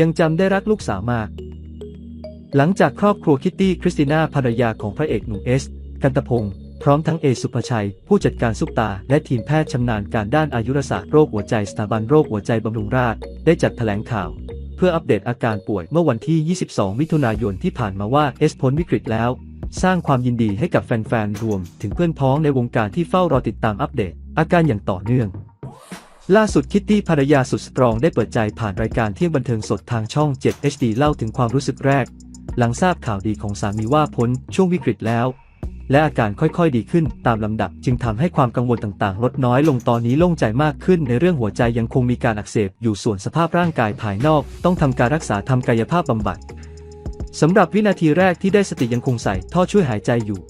ยังจำได้รักลูกสาวมาก หลังจากครอบครัวคิตตี้คริสติน่าภรรยาของพระเอกหนุ่มเอส กันตพงศ์พร้อมทั้งเอสุภชัย ผู้จัดการซุปตา และทีมแพทย์ชำนาญการด้านอายุรศาสตร์โรคหัวใจสถาบันโรคหัวใจบำรุงราษฎร์ได้จัดแถลงข่าว เพื่ออัปเดตอาการป่วยเมื่อวันที่ 22 มิถุนายนที่ผ่านมาว่าเอสพ้นวิกฤตแล้ว สร้างความยินดีให้กับแฟนๆรวม ถึงเพื่อนพ้องในวงการที่เฝ้ารอติดตามอัปเดต อาการอย่างต่อเนื่อง ล่าสุดคิตตี้ภรรยาสุดสตรองได้เปิดใจผ่านรายการเที่ยงบันเทิงสดทางช่อง 7 HD เล่าถึงความรู้สึกแรก หลังทราบข่าวดีของสามีว่าพ้นช่วงวิกฤตแล้ว และอาการค่อยๆดีขึ้นตามลำดับ จึงทำให้ความกังวลต่างๆ ลดน้อยลงตอนนี้โล่งใจมากขึ้น ในเรื่องหัวใจยังคงมีการอักเสบอยู่ส่วนสภาพร่างกายภายนอก ต้องทำการรักษาทำกายภาพบำบัดสำหรับวินาทีแรกที่ได้สติยังคงใส่ท่อช่วยหายใจอยู่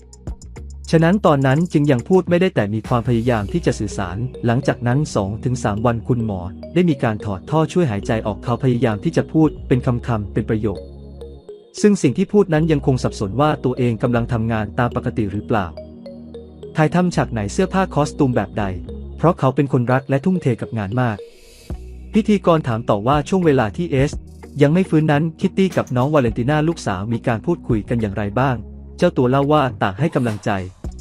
ฉะนั้นตอนนั้นจึงยังพูดไม่ได้แต่มีความพยายามที่จะสื่อสาร หลังจากนั้น 2-3 วันคุณหมอ ได้มีการถอดท่อช่วยหายใจออกเขาพยายามที่จะพูดเป็นคำๆเป็นประโยค ซึ่งสิ่งที่พูดนั้นยังคงสับสนว่าตัวเองกำลังทำงานตามปกติหรือเปล่าถ่ายทำฉากไหนเสื้อผ้าคอสตูมแบบใด เพราะเขาเป็นคนรักและทุ่มเทกับงานมาก พิธีกรถามต่อว่าช่วงเวลาที่เอสยังไม่ฟื้นนั้นคิตตี้กับน้องวาเลนติน่าลูกสาวมีการพูดคุยกันอย่างไรบ้าง เจ้าตัวเล่าว่าต่างให้กำลังใจ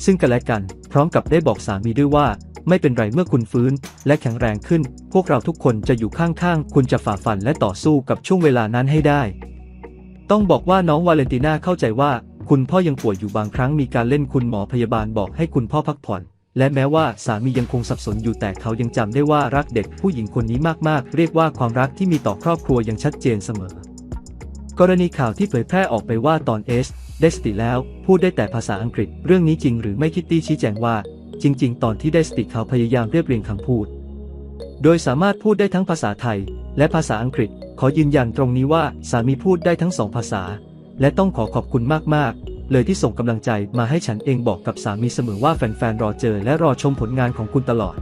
ซึ่งกันและกัน พร้อมกับได้บอกสามีด้วยว่า ไม่เป็นไรเมื่อคุณฟื้น และแข็งแรงขึ้น พวกเราทุกคนจะอยู่ข้างๆ คุณจะฝ่าฟันและต่อสู้กับช่วงเวลานั้นให้ได้ ต้องบอกว่าน้องวาเลนติน่าเข้าใจว่า คุณพ่อยังป่วยอยู่บางครั้งมีการเล่นคุณหมอพยาบาลบอกให้คุณพ่อพักผ่อนและแม้ว่าสามียังคงสับสนอยู่แต่เขายังจำได้ว่ารักเด็กผู้หญิงคนนี้มากๆ เรียกว่าความรักที่มีต่อครอบครัวยังชัดเจนเสมอ กรณีข่าวที่เผยแพร่ออกไปว่าตอนเอส ได้สติแล้วพูดได้แต่ภาษาอังกฤษ เรื่องนี้จริงหรือไม่คิตตี้ชี้แจงว่า จริง ๆ ตอนที่ได้สติเขาพยายามเรียบเรียงคำพูด โดยสามารถพูดได้ทั้งภาษาไทย และภาษาอังกฤษ ขอยืนยันตรงนี้ว่าสามีพูดได้ทั้งสองภาษา และต้องขอขอบคุณมากๆ เลยที่ส่งกำลังใจมาให้ฉันเองบอกกับสามีเสมอว่าแฟนๆรอเจอและรอชมผลงานของคุณตลอด